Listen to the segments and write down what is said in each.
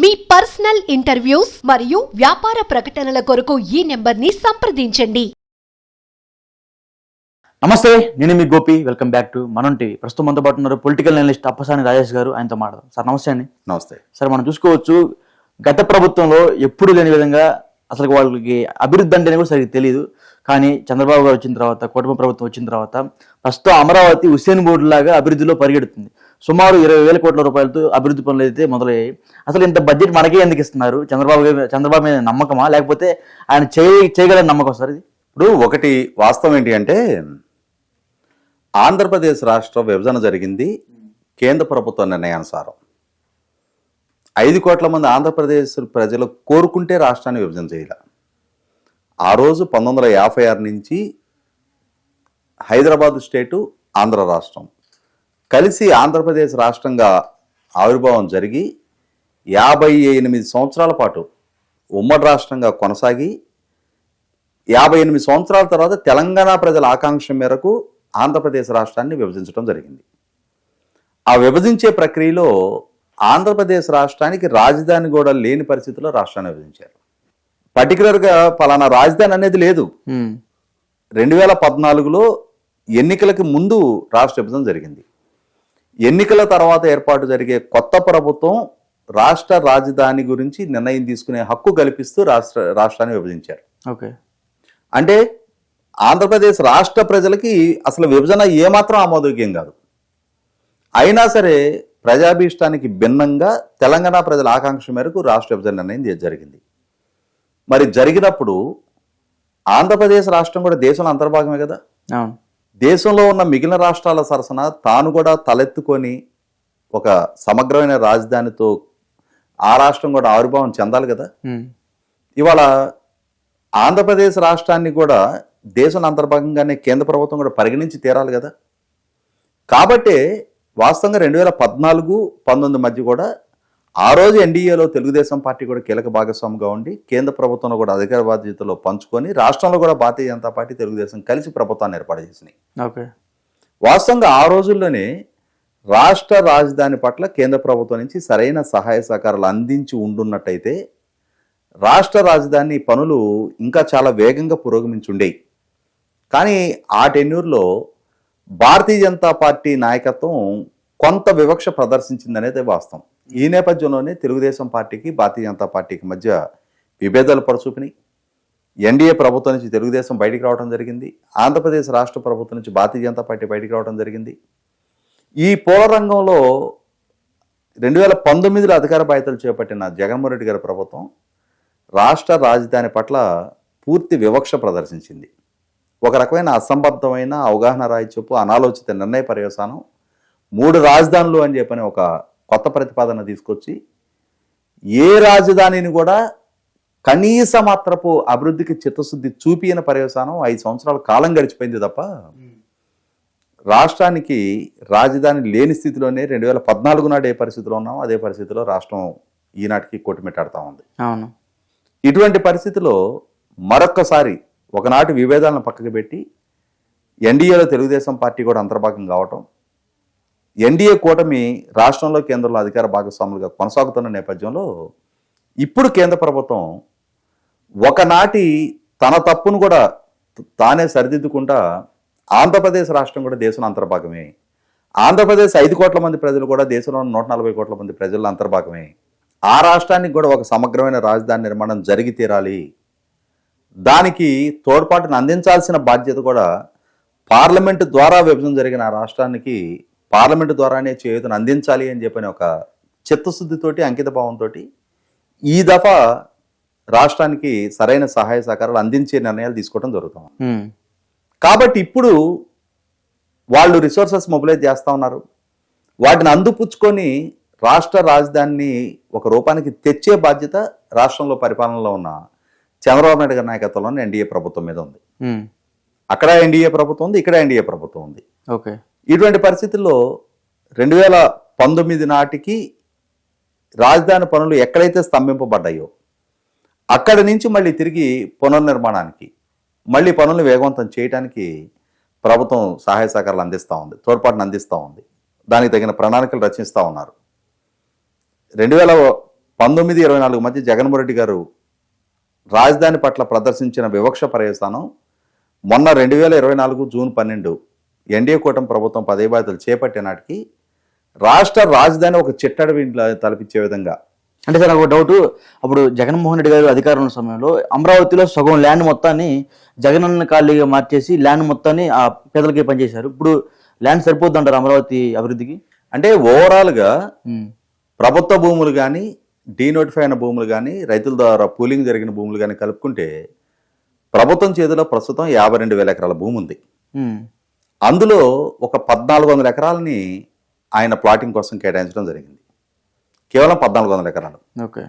మీ personal interviews మరియు వ్యాపార ప్రకటనల కొరకు ఈ నెంబర్ని సంప్రదించండి. నమస్తే నేను మీ Gopi. Welcome back to Manam TV ప్రస్తుతం మనతో పాటు ఉన్నారు పొలిటికల్ అనలిస్ట్ అప్పసాని రాజేష్ గారు. ఆయనతో మాట్లాడదాం. సార్ నమస్తే అండి. నమస్తే. సార్ మనం చూసుకోవచ్చు గత ప్రభుత్వంలో ఎప్పుడు లేని విధంగా అసలు వాళ్ళకి అభివృద్ధి అంటేనే కూడా సరిగ్గా తెలియదు కానీ చంద్రబాబు గారు వచ్చిన తర్వాత కూటమి ప్రభుత్వం వచ్చిన తర్వాత ప్రస్తుతం అమరావతి హుస్సేన్ బోర్డు లాగా అభివృద్ధిలో పరిగెడుతుంది. సుమారు ఇరవై వేల కోట్ల రూపాయలతో అభివృద్ధి పనులు అయితే మొదలయ్యాయి. అసలు ఇంత బడ్జెట్ మనకే ఎందుకు ఇస్తున్నారు? చంద్రబాబు చంద్రబాబు మీద నమ్మకమా? లేకపోతే ఆయన చేయ చేయగలని నమ్మకం సార్ ఇది? ఇప్పుడు ఒకటి వాస్తవం ఏంటి అంటే ఆంధ్రప్రదేశ్ రాష్ట్ర విభజన జరిగింది కేంద్ర ప్రభుత్వ నిర్ణయానుసారం. ఐదు కోట్ల మంది ఆంధ్రప్రదేశ్ ప్రజలు కోరుకుంటే రాష్ట్రాన్ని విభజన చేయాలి. ఆ రోజు పంతొమ్మిది వందల యాభై ఆరు నుంచి హైదరాబాద్ స్టేటు ఆంధ్ర రాష్ట్రం. కలిసి ఆంధ్రప్రదేశ్ రాష్ట్రంగా ఆవిర్భావం జరిగి యాభై ఎనిమిది సంవత్సరాల పాటు ఉమ్మడి రాష్ట్రంగా కొనసాగి యాభై ఎనిమిది సంవత్సరాల తర్వాత తెలంగాణ ప్రజల ఆకాంక్ష మేరకు ఆంధ్రప్రదేశ్ రాష్ట్రాన్ని విభజించడం జరిగింది. ఆ విభజించే ప్రక్రియలో ఆంధ్రప్రదేశ్ రాష్ట్రానికి రాజధాని కూడా లేని పరిస్థితిలో రాష్ట్రాన్ని విభజించారు. పర్టికులర్గా పలానా రాజధాని అనేది లేదు. రెండు వేల పద్నాలుగులో ఎన్నికలకి ముందు రాష్ట్ర విభజన జరిగింది. ఎన్నికల తర్వాత ఏర్పాటు జరిగే కొత్త ప్రభుత్వం రాష్ట్ర రాజధాని గురించి నిర్ణయం తీసుకునే హక్కు కల్పిస్తూ రాష్ట్ర రాష్ట్రాన్ని విభజించారు. ఓకే. అంటే ఆంధ్రప్రదేశ్ రాష్ట్ర ప్రజలకి అసలు విభజన ఏమాత్రం ఆమోదయోగ్యం కాదు. అయినా సరే ప్రజాభీష్టానికి భిన్నంగా తెలంగాణ ప్రజల ఆకాంక్ష మేరకు రాష్ట్ర విభజన నిర్ణయం జరిగింది. మరి జరిగినప్పుడు ఆంధ్రప్రదేశ్ రాష్ట్రం కూడా దేశంలో అంతర్భాగమే కదా? అవును. దేశంలో ఉన్న మిగిలిన రాష్ట్రాల సరసన తాను కూడా తలెత్తుకొని ఒక సమగ్రమైన రాజధానితో ఆ రాష్ట్రం కూడా ఆవిర్భావం చెందాలి కదా? ఇవాళ ఆంధ్రప్రదేశ్ రాష్ట్రాన్ని కూడా దేశంలో అంతర్భాగంగానే కేంద్ర ప్రభుత్వం కూడా పరిగణించి తీరాలి కదా? కాబట్టే వాస్తవంగా రెండు వేల పద్నాలుగు పంతొమ్మిది మధ్య కూడా ఆ రోజు ఎన్డీఏలో తెలుగుదేశం పార్టీ కూడా కీలక భాగస్వామిగా ఉండి కేంద్ర ప్రభుత్వంలో కూడా అధికార బాధ్యతలో పంచుకొని రాష్ట్రంలో కూడా భారతీయ జనతా పార్టీ తెలుగుదేశం కలిసి ప్రభుత్వాన్ని ఏర్పాటు చేసినాయి. ఓకే. వాస్తవంగా ఆ రోజుల్లోనే రాష్ట్ర రాజధాని పట్ల కేంద్ర ప్రభుత్వం నుంచి సరైన సహాయ సహకారాలు అందించి ఉండున్నట్టయితే రాష్ట్ర రాజధాని పనులు ఇంకా చాలా వేగంగా పురోగమించుండేవి కానీ ఆ టెన్యూర్లో భారతీయ జనతా పార్టీ నాయకత్వం కొంత వివక్ష ప్రదర్శించిందనేది వాస్తవం. ఈ నేపథ్యంలోనే తెలుగుదేశం పార్టీకి భారతీయ జనతా పార్టీకి మధ్య విభేదాలు పరచూపినాయి. ఎన్డీఏ ప్రభుత్వం నుంచి తెలుగుదేశం బయటికి రావడం జరిగింది. ఆంధ్రప్రదేశ్ రాష్ట్ర ప్రభుత్వం నుంచి భారతీయ జనతా పార్టీ బయటికి రావడం జరిగింది. ఈ పోల రంగంలో రెండు వేల పంతొమ్మిదిలో అధికార బాధ్యతలు చేపట్టిన జగన్మోహన్ రెడ్డి గారి ప్రభుత్వం రాష్ట్ర రాజధాని పట్ల పూర్తి వివక్ష ప్రదర్శించింది. ఒక రకమైన అసంబద్ధమైన అవగాహన రాయిచొప్పు అనాలోచిత నిర్ణయ పర్యవసానం మూడు రాజధానులు అని చెప్పని ఒక కొత్త ప్రతిపాదన తీసుకొచ్చి ఏ రాజధానిని కూడా కనీస మాత్రపు అభివృద్ధికి చిత్తశుద్ధి చూపిన పర్యవసానం ఐదు సంవత్సరాల కాలం గడిచిపోయింది తప్ప రాష్ట్రానికి రాజధాని లేని స్థితిలోనే రెండు వేల పద్నాలుగు నాడు ఏ పరిస్థితిలో ఉన్నామో అదే పరిస్థితిలో రాష్ట్రం ఈనాటికి కొట్టుమిట్టాడుతూ ఉంది. అవును. ఇటువంటి పరిస్థితిలో మరొక్కసారి ఒకనాటి విభేదాలను పక్కకు పెట్టి ఎన్డీఏలో తెలుగుదేశం పార్టీ కూడా అంతర్భాగం కావటం ఎన్డీఏ కూటమి రాష్ట్రంలో కేంద్రంలో అధికార భాగస్వాములుగా కొనసాగుతున్న నేపథ్యంలో ఇప్పుడు కేంద్ర ప్రభుత్వం ఒకనాటి తన తప్పును కూడా తానే సరిదిద్దుకుంటా ఆంధ్రప్రదేశ్ రాష్ట్రం కూడా దేశంలో అంతర్భాగమే. ఆంధ్రప్రదేశ్ ఐదు కోట్ల మంది ప్రజలు కూడా దేశంలో నూట నలభై కోట్ల మంది ప్రజల అంతర్భాగమే. ఆ రాష్ట్రానికి కూడా ఒక సమగ్రమైన రాజధాని నిర్మాణం జరిగి తీరాలి. దానికి తోడ్పాటును అందించాల్సిన బాధ్యత కూడా పార్లమెంటు ద్వారా విభజన జరిగిన ఆ రాష్ట్రానికి పార్లమెంటు ద్వారానే చేయూతను అందించాలి అని చెప్పిన ఒక చిత్తశుద్ధితోటి అంకిత భావంతో ఈ దఫా రాష్ట్రానికి సరైన సహాయ సహకారాలు అందించే నిర్ణయాలు తీసుకోవడం జరుగుతుంది. కాబట్టి ఇప్పుడు వాళ్ళు రిసోర్సెస్ మొబిలైజ్ చేస్తూ ఉన్నారు. వాటిని అందిపుచ్చుకొని రాష్ట్ర రాజధానిని ఒక రూపానికి తెచ్చే బాధ్యత రాష్ట్రంలో పరిపాలనలో ఉన్న చంద్రబాబు నాయుడు గారి నాయకత్వంలోని ఎన్డీఏ ప్రభుత్వం మీద ఉంది. అక్కడ ఎన్డీఏ ప్రభుత్వం ఉంది ఇక్కడ ఎన్డీఏ ప్రభుత్వం ఉంది. ఓకే. ఇటువంటి పరిస్థితుల్లో రెండు వేల పంతొమ్మిది నాటికి రాజధాని పనులు ఎక్కడైతే స్తంభింపబడ్డాయో అక్కడి నుంచి మళ్ళీ తిరిగి పునర్నిర్మాణానికి మళ్ళీ పనులు వేగవంతం చేయడానికి ప్రభుత్వం సహాయ సహకారాలు అందిస్తూ ఉంది తోడ్పాటును అందిస్తూ ఉంది. దానికి తగిన ప్రణాళికలు రచిస్తూ ఉన్నారు. రెండు వేల పంతొమ్మిది ఇరవై నాలుగు మధ్య జగన్మోహన్ రెడ్డి గారు రాజధాని పట్ల ప్రదర్శించిన వివక్ష పర్యవసానం మొన్న రెండు వేల ఇరవై నాలుగు జూన్ పన్నెండు ఎన్డీఏ కూటమి ప్రభుత్వం పదే బాధ్యతలు చేపట్టే నాటికి రాష్ట్ర రాజధాని ఒక చిట్టడవి తలపించే విధంగా. అంటే సార్ నాకు ఒక డౌట్. అప్పుడు జగన్మోహన్ రెడ్డి గారు అధికారం ఉన్న సమయంలో అమరావతిలో సగం ల్యాండ్ మొత్తాన్ని జగనన్న ఖాళీగా మార్చేసి ల్యాండ్ మొత్తాన్ని ఆ పేదలకి పనిచేశారు. ఇప్పుడు ల్యాండ్ సరిపోద్ది అంటారు అమరావతి అభివృద్ధికి? అంటే ఓవరాల్గా ప్రభుత్వ భూములు కానీ డీనోటిఫై అయిన భూములు కానీ రైతుల ద్వారా పూలింగ్ జరిగిన భూములు కానీ కలుపుకుంటే ప్రభుత్వం చేతిలో ప్రస్తుతం యాభై రెండు వేల ఎకరాల భూమి ఉంది అందులో ఒక పద్నాలుగు వందల ఎకరాలని ఆయన ప్లాటింగ్ కోసం కేటాయించడం జరిగింది. కేవలం పద్నాలుగు వందల ఎకరాలు. ఓకే.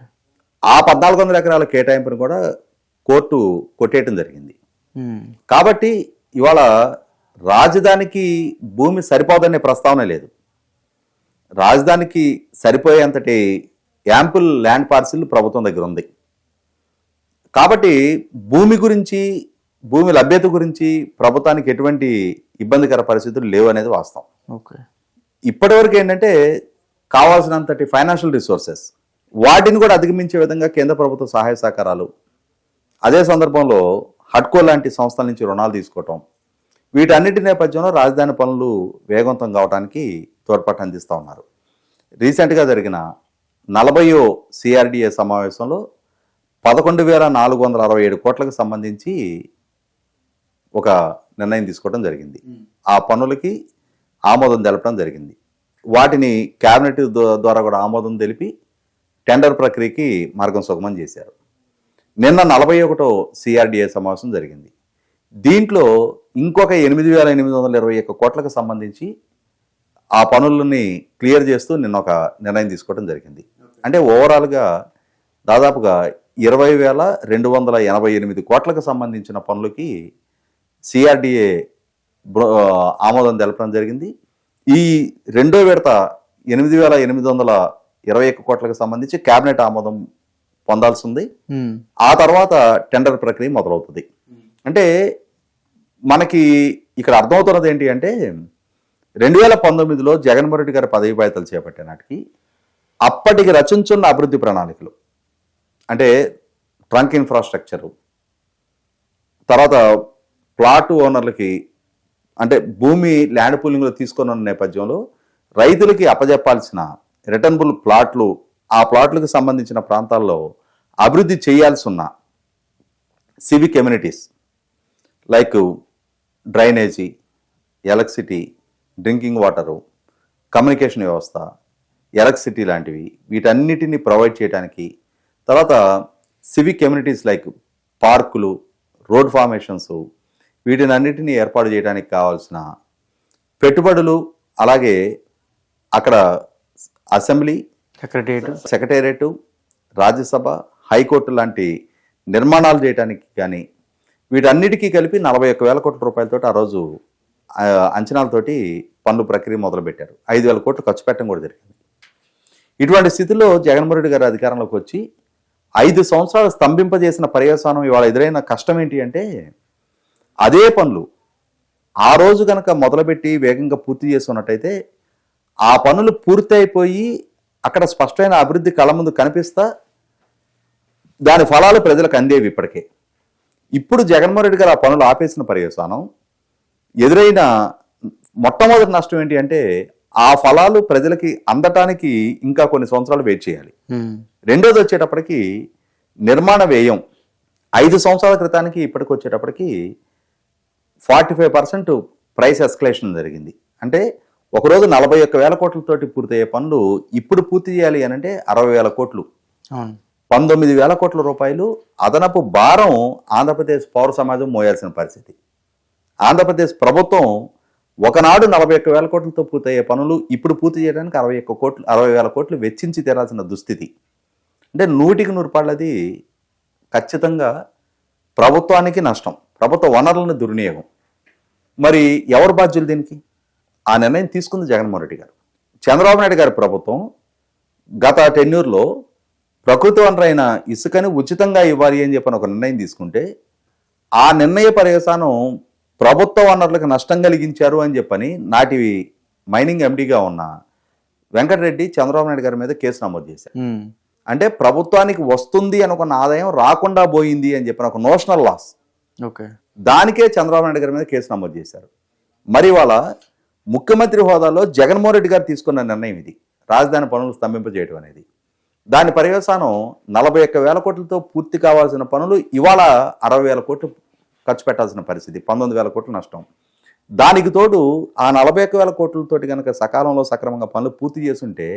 ఆ పద్నాలుగు వందల ఎకరాల కేటాయింపును కూడా కోర్టు కొట్టేయటం జరిగింది. కాబట్టి ఇవాళ రాజధానికి భూమి సరిపోదనే ప్రస్తావన లేదు. రాజధానికి సరిపోయేంతటి యాంపుల్ ల్యాండ్ పార్సిల్ ప్రభుత్వం దగ్గర ఉంది. కాబట్టి భూమి గురించి భూమి లభ్యత గురించి ప్రభుత్వానికి ఎటువంటి ఇబ్బందికర పరిస్థితులు లేవు అనేది వాస్తవం. ఓకే. ఇప్పటివరకు ఏంటంటే కావాల్సినంతటి ఫైనాన్షియల్ రిసోర్సెస్ వాటిని కూడా అధిగమించే విధంగా కేంద్ర ప్రభుత్వ సహాయ సహకారాలు అదే సందర్భంలో హడ్కో లాంటి సంస్థల నుంచి రుణాలు తీసుకోవటం వీటన్నిటి నేపథ్యంలో రాజధాని పనులు వేగవంతం కావడానికి తోడ్పాటు అందిస్తూ ఉన్నారు. రీసెంట్గా జరిగిన నలభయో సిఆర్డిఏ సమావేశంలో పదకొండు వేల నాలుగు వందల అరవై ఏడు కోట్లకు సంబంధించి ఒక నిర్ణయం తీసుకోవడం జరిగింది. ఆ పనులకి ఆమోదం తెలపడం జరిగింది. వాటిని కేబినెట్ ద్వా- ద్వారా కూడా ఆమోదం తెలిపి టెండర్ ప్రక్రియకి మార్గం సుగమం చేశారు. నిన్న నలభై ఒకటో సిఆర్డిఏ సమావేశం జరిగింది. దీంట్లో ఇంకొక ఎనిమిది వేల ఎనిమిది వందల ఇరవై ఒక్క కోట్లకు సంబంధించి ఆ పనులని క్లియర్ చేస్తూ నిన్న ఒక నిర్ణయం తీసుకోవడం జరిగింది. అంటే ఓవరాల్గా దాదాపుగా ఇరవై వేల రెండు వందల ఎనభై ఎనిమిది కోట్లకు సంబంధించిన పనులకి సిఆర్డిఏ ఆమోదం తెలపడం జరిగింది. ఈ రెండో విడత ఎనిమిది వేల ఎనిమిది వందల ఇరవై ఒక్క కోట్లకు సంబంధించి కేబినెట్ ఆమోదం పొందాల్సి ఉంది ఆ తర్వాత టెండర్ ప్రక్రియ మొదలవుతుంది. అంటే మనకి ఇక్కడ అర్థమవుతున్నది ఏంటి అంటే రెండు వేల పంతొమ్మిదిలో జగన్మోహన్ రెడ్డి గారి పదవి బాధ్యతలు చేపట్టే నాటికి అప్పటికి రచించున్న అభివృద్ధి ప్రణాళికలు అంటే ట్రంక్ ఇన్ఫ్రాస్ట్రక్చరు తర్వాత ప్లాట్ ఓనర్లకి అంటే భూమి ల్యాండ్ పూలింగ్లో తీసుకొని ఉన్న నేపథ్యంలో రైతులకి అప్పజెప్పాల్సిన రిటర్నబుల్ ప్లాట్లు ఆ ప్లాట్లకు సంబంధించిన ప్రాంతాల్లో అభివృద్ధి చేయాల్సి ఉన్న civic amenities like drainage electricity drinking water communication వ్యవస్థ ఎలక్ట్రిసిటీ లాంటివి వీటన్నిటిని ప్రొవైడ్ చేయడానికి తర్వాత సివిక్ కమ్యూనిటీస్ లైక్ పార్కులు రోడ్ ఫార్మేషన్స్ వీటిని అన్నిటినీ ఏర్పాటు చేయడానికి కావాల్సిన పెట్టుబడులు అలాగే అక్కడ assembly secretariat. Secretariat Rajya Sabha high court లాంటి నిర్మాణాలు చేయడానికి కానీ వీటన్నిటికీ కలిపి నలభై ఒక్క వేల కోట్ల రూపాయలతో ఆ రోజు అంచనాలతోటి పన్ను ప్రక్రియ మొదలుపెట్టారు. ఐదు వేల కోట్లు ఖర్చు పెట్టడం కూడా జరిగింది. ఇటువంటి స్థితిలో జగన్మోహన్ రెడ్డి గారు అధికారంలోకి వచ్చి ఐదు సంవత్సరాలు స్తంభింపజేసిన పర్యవసానం ఇవాళ ఎదురైన కష్టం ఏంటి అంటే అదే పనులు ఆ రోజు కనుక మొదలుపెట్టి వేగంగా పూర్తి చేస్తున్నట్టయితే ఆ పనులు పూర్తి అయిపోయి అక్కడ స్పష్టమైన అభివృద్ధి కళ్ళ ముందు కనిపిస్తా దాని ఫలాలు ప్రజలకు అందేవి ఇప్పటికే. ఇప్పుడు జగన్మోహన్ రెడ్డి గారు ఆ పనులు ఆపేసిన పర్యవసానం ఎదురైన మొట్టమొదటి నష్టం ఏంటి అంటే ఆ ఫలాలు ప్రజలకి అందటానికి ఇంకా కొన్ని సంవత్సరాలు వెయిట్ చేయాలి. రెండోది వచ్చేటప్పటికి నిర్మాణ వ్యయం. ఐదు సంవత్సరాల క్రితానికి ఇప్పటికి వచ్చేటప్పటికి forty five percent price escalation జరిగింది. అంటే ఒకరోజు నలభై ఒక్క వేల కోట్లతోటి పూర్తయ్యే పనులు ఇప్పుడు పూర్తి చేయాలి అని అంటే అరవై వేల కోట్లు. పంతొమ్మిది వేల కోట్ల రూపాయలు అదనపు భారం ఆంధ్రప్రదేశ్ పౌర సమాజం మోయాల్సిన పరిస్థితి. ఆంధ్రప్రదేశ్ ప్రభుత్వం ఒకనాడు నలభై ఒక్క వేల కోట్లతో పూర్తయ్యే పనులు ఇప్పుడు పూర్తి చేయడానికి అరవై ఒక్క కోట్లు అరవై వేల కోట్లు వెచ్చించి తీరాల్సిన దుస్థితి. అంటే నూటికి నూరు పాళ్ళది ఖచ్చితంగా ప్రభుత్వానికి నష్టం. ప్రభుత్వ వనరులను దుర్వినియోగం. మరి ఎవరు బాధ్యులు దీనికి? ఆ నిర్ణయం తీసుకుంది జగన్మోహన్ రెడ్డి గారు. చంద్రబాబు నాయుడు గారి ప్రభుత్వం గత టెన్యూర్లో ప్రకృతి వనరైన ఇసుకని ఉచితంగా ఇవ్వాలి అని చెప్పని ఒక నిర్ణయం తీసుకుంటే ఆ నిర్ణయ పర్యవసానం ప్రభుత్వ వనరులకు నష్టం కలిగించారు అని చెప్పని నాటి మైనింగ్ ఎండీగా ఉన్న వెంకటరెడ్డి చంద్రబాబు నాయుడు గారి మీద కేసు నమోదు చేశారు. అంటే ప్రభుత్వానికి వస్తుంది అనుకున్న ఆదాయం రాకుండా పోయింది అని చెప్పిన ఒక నోషనల్ లాస్. ఓకే. దానికే చంద్రబాబు నాయుడు గారి మీద కేసు నమోదు చేశారు. మరి ఇవాళ ముఖ్యమంత్రి హోదాలో జగన్మోహన్ రెడ్డి గారు తీసుకున్న నిర్ణయం ఇది. రాజధాని పనులు స్తంభింపజేయడం అనేది. దాని పర్యవసానం నలభై ఒక్క వేల కోట్లతో పూర్తి కావాల్సిన పనులు ఇవాళ అరవై వేల కోట్లు ఖర్చు పెట్టాల్సిన పరిస్థితి. పంతొమ్మిది వేల కోట్ల నష్టం. దానికి తోడు ఆ నలభై ఒక్క వేల కోట్లతోటి కనుక సకాలంలో సక్రమంగా పనులు పూర్తి చేస్తుంటే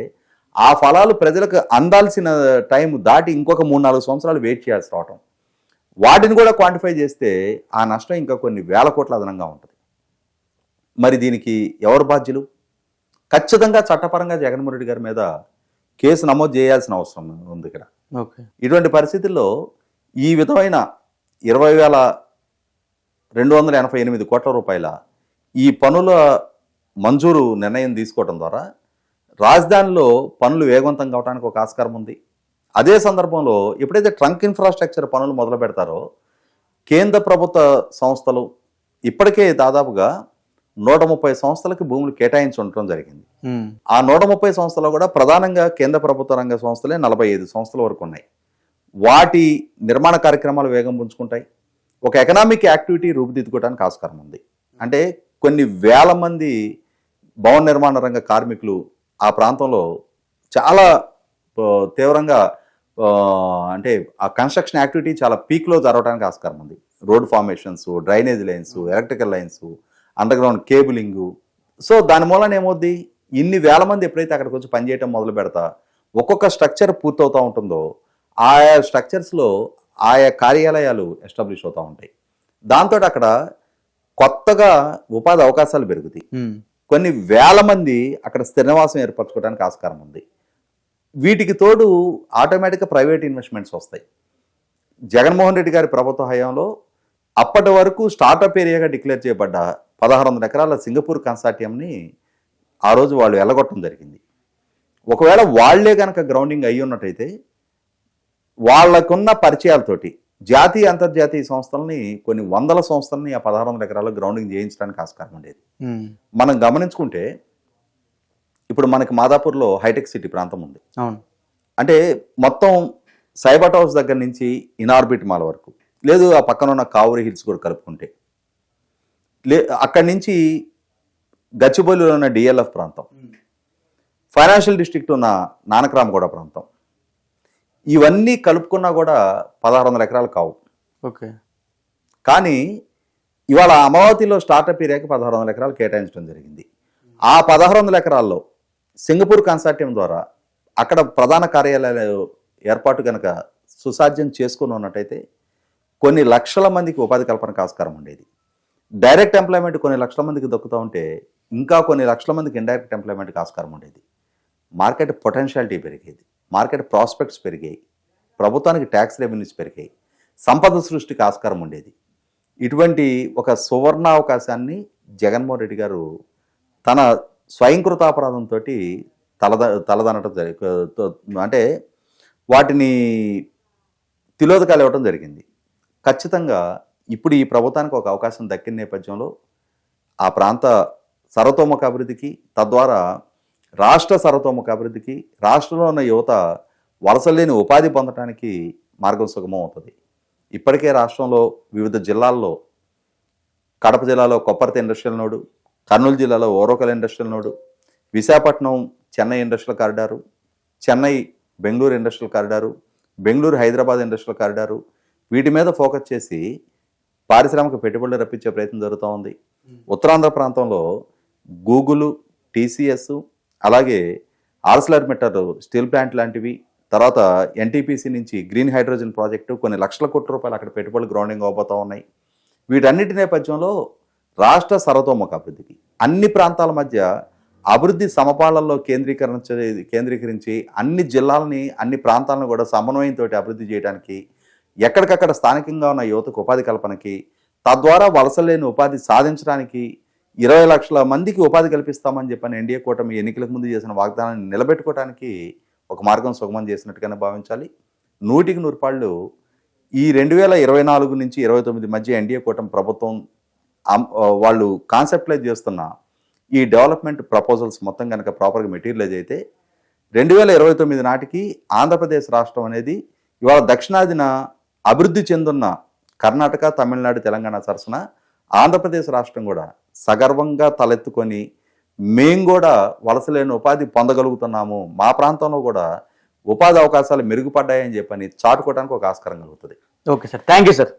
ఆ ఫలాలు ప్రజలకు అందాల్సిన టైం దాటి ఇంకొక మూడు నాలుగు సంవత్సరాలు వెయిట్ చేయాల్సి రావటం వాటిని కూడా క్వాంటిఫై చేస్తే ఆ నష్టం ఇంకా కొన్ని వేల కోట్ల అదనంగా ఉంటుంది. మరి దీనికి ఎవరు బాధ్యులు? ఖచ్చితంగా చట్టపరంగా జగన్మోహన్ రెడ్డి గారి మీద కేసు నమోదు చేయాల్సిన అవసరం ఉంది ఇక్కడ. ఓకే. ఇటువంటి పరిస్థితుల్లో ఈ విధమైన ఇరవై వేల రెండు వందల ఎనభై ఎనిమిది కోట్ల రూపాయల ఈ పనుల మంజూరు నిర్ణయం తీసుకోవడం ద్వారా రాజధానిలో పనులు వేగవంతం కావడానికి ఒక ఆస్కారం ఉంది. అదే సందర్భంలో ఎప్పుడైతే ట్రంక్ ఇన్ఫ్రాస్ట్రక్చర్ పనులు మొదలు పెడతారో కేంద్ర ప్రభుత్వ సంస్థలు ఇప్పటికే దాదాపుగా నూట ముప్పై సంస్థలకు భూములు కేటాయించి ఉండటం జరిగింది ఆ నూట ముప్పై సంస్థలు కూడా ప్రధానంగా కేంద్ర ప్రభుత్వ రంగ సంస్థలే నలభై ఐదు సంస్థల వరకు ఉన్నాయి. వాటి నిర్మాణ కార్యక్రమాలు వేగం పుంజుకుంటాయి. ఒక ఎకనామిక్ యాక్టివిటీ రూపుదిద్దుకోవడానికి ఆస్కారం ఉంది. అంటే కొన్ని వేల మంది భవన నిర్మాణ రంగ కార్మికులు ఆ ప్రాంతంలో చాలా తీవ్రంగా అంటే ఆ కన్స్ట్రక్షన్ యాక్టివిటీ చాలా పీక్లో జరగడానికి ఆస్కారం ఉంది. Road formations drainage lines electrical lines underground cabling so దాని మూలన ఏమవుద్ది? ఇన్ని వేల మంది ఎప్పుడైతే అక్కడికి వచ్చి పనిచేయటం మొదలు పెడతా ఒక్కొక్క స్ట్రక్చర్ పూర్తవుతూ ఉంటుందో ఆయా స్ట్రక్చర్స్లో ఆయా కార్యాలయాలు ఎస్టాబ్లిష్ అవుతూ ఉంటాయి. దాంతో అక్కడ కొత్తగా ఉపాధి అవకాశాలు పెరుగుతాయి. కొన్ని వేల మంది అక్కడ స్థిర నివాసం ఏర్పరచుకోవడానికి ఆస్కారం ఉంది. వీటికి తోడు ఆటోమేటిక్గా ప్రైవేట్ ఇన్వెస్ట్మెంట్స్ వస్తాయి. జగన్మోహన్ రెడ్డి గారి ప్రభుత్వ హయాంలో అప్పటి వరకు స్టార్టప్ ఏరియాగా డిక్లేర్ చేయబడ్డ పదహారు వందల ఎకరాల సింగపూర్ కన్సార్టియంని ఆ రోజు వాళ్ళు వెళ్ళగొట్టడం జరిగింది. ఒకవేళ వాళ్ళే కనుక గ్రౌండింగ్ అయ్యి ఉన్నట్టయితే వాళ్ళకున్న పరిచయాలతోటి జాతీయ అంతర్జాతీయ సంస్థల్ని కొన్ని వందల సంస్థల్ని ఆ పదహారు వందల ఎకరాల్లో గ్రౌండింగ్ చేయించడానికి ఆస్కారం ఉండేది. మనం గమనించుకుంటే ఇప్పుడు మనకి మాదాపూర్లో హైటెక్ సిటీ ప్రాంతం ఉంది. అవును. అంటే మొత్తం సైబర్ హౌస్ దగ్గర నుంచి ఇనార్బిట్ మాల్ వరకు. లేదు ఆ పక్కన ఉన్న కావురి హిల్స్ కూడా కలుపుకుంటే. లే అక్కడి నుంచి గచ్చిబౌలిలో ఉన్న డిఎల్ఎఫ్ ప్రాంతం. ఫైనాన్షియల్ డిస్ట్రిక్ట్ ఉన్న నానక్రామగూడ ప్రాంతం. ఇవన్నీ కలుపుకున్నా కూడా పదహారు వందల ఎకరాలు కావు. ఓకే. కానీ ఇవాళ అమరావతిలో స్టార్టప్ ఏరియాకి పదహారు వందల ఎకరాలు కేటాయించడం జరిగింది. ఆ పదహారు వందల ఎకరాల్లో సింగపూర్ కన్సార్టియం ద్వారా అక్కడ ప్రధాన కార్యాలయాలు ఏర్పాటు కనుక సుసాధ్యం చేసుకుని ఉన్నట్టయితే కొన్ని లక్షల మందికి ఉపాధి కల్పనకు ఆస్కారం ఉండేది. డైరెక్ట్ ఎంప్లాయ్మెంట్ కొన్ని లక్షల మందికి దొక్కుతూ ఉంటే ఇంకా కొన్ని లక్షల మందికి ఇండైరెక్ట్ ఎంప్లాయ్మెంట్కి ఆస్కారం ఉండేది. మార్కెట్ పొటెన్షియాలిటీ పెరిగేది. మార్కెట్ ప్రాస్పెక్ట్స్ పెరిగాయి. ప్రభుత్వానికి ట్యాక్స్ రెవెన్యూస్ పెరిగాయి. సంపద సృష్టికి ఆస్కారం ఉండేది. ఇటువంటి ఒక సువర్ణ అవకాశాన్ని జగన్మోహన్ రెడ్డి గారు తన స్వయంకృతాపరాధంతో తలద తలదనటం జరి అంటే వాటిని తిలోదకాలు ఇవ్వటం జరిగింది. ఖచ్చితంగా ఇప్పుడు ఈ ప్రభుత్వానికి ఒక అవకాశం దక్కిన నేపథ్యంలో ఆ ప్రాంత సర్వతోముఖ అభివృద్ధికి తద్వారా రాష్ట్ర సర్వతోముఖ అభివృద్ధికి రాష్ట్రంలో ఉన్న యువత వలసలేని ఉపాధి పొందడానికి మార్గం సుగమం అవుతుంది. ఇప్పటికే రాష్ట్రంలో వివిధ జిల్లాల్లో కడప జిల్లాలో కొప్పర్తి ఇండస్ట్రియల్ నోడు కర్నూలు జిల్లాలో Orvakal industrial node Visakhapatnam Chennai industrial corridor Chennai Bengaluru industrial corridor Bengaluru Hyderabad industrial corridor వీటి మీద ఫోకస్ చేసి పారిశ్రామిక పెట్టుబడులు రప్పించే ప్రయత్నం జరుగుతూ ఉంది. ఉత్తరాంధ్ర ప్రాంతంలో గూగుల్ టీసీఎస్ అలాగే ఆర్సలర్ మెటర్ స్టీల్ ప్లాంట్ లాంటివి తర్వాత ఎన్టీపీసీ నుంచి గ్రీన్ హైడ్రోజన్ ప్రాజెక్టు కొన్ని లక్షల కోట్ల రూపాయలు అక్కడ పెట్టుబడులు గ్రౌండింగ్ అవబోతూ ఉన్నాయి. వీటన్నిటి నేపథ్యంలో రాష్ట్ర సర్వతోముఖ అభివృద్ధికి. అన్ని ప్రాంతాల మధ్య అభివృద్ధి సమపాలల్లో కేంద్రీకరించ కేంద్రీకరించి అన్ని జిల్లాలని అన్ని ప్రాంతాలను కూడా సమన్వయంతో అభివృద్ధి చేయడానికి ఎక్కడికక్కడ స్థానికంగా ఉన్న యువతకు ఉపాధి కల్పనకి తద్వారా వలసలేని ఉపాధి సాధించడానికి ఇరవై లక్షల మందికి ఉపాధి కల్పిస్తామని చెప్పని ఎన్డీఏ కూటమి ఎన్నికలకు ముందు చేసిన వాగ్దానాన్ని నిలబెట్టుకోవడానికి ఒక మార్గం సుగమం చేసినట్టుగానే భావించాలి. నూటికి నూరుపాళ్ళు ఈ రెండు వేల ఇరవై నాలుగు నుంచి ఇరవై తొమ్మిది మధ్య ఎన్డీఏ కూటమి ప్రభుత్వం వాళ్ళు కాన్సెప్ట్లైజ్ చేస్తున్న ఈ డెవలప్మెంట్ ప్రపోజల్స్ మొత్తం కనుక ప్రాపర్గా మెటీరియలైజ్ అయితే రెండు వేల ఇరవై తొమ్మిది నాటికి ఆంధ్రప్రదేశ్ రాష్ట్రం అనేది ఇవాళ దక్షిణాదిన అభివృద్ధి చెందున్న కర్ణాటక తమిళనాడు తెలంగాణ సరసన ఆంధ్రప్రదేశ్ రాష్ట్రం కూడా సగర్వంగా తలెత్తుకొని మేము కూడా వలసలేని ఉపాధి పొందగలుగుతున్నాము. మా ప్రాంతంలో కూడా ఉపాధి అవకాశాలు మెరుగుపడ్డాయని చెప్పని చాటుకోవడానికి ఒక ఆస్కారం కలుగుతుంది. Okay sir. Thank you sir.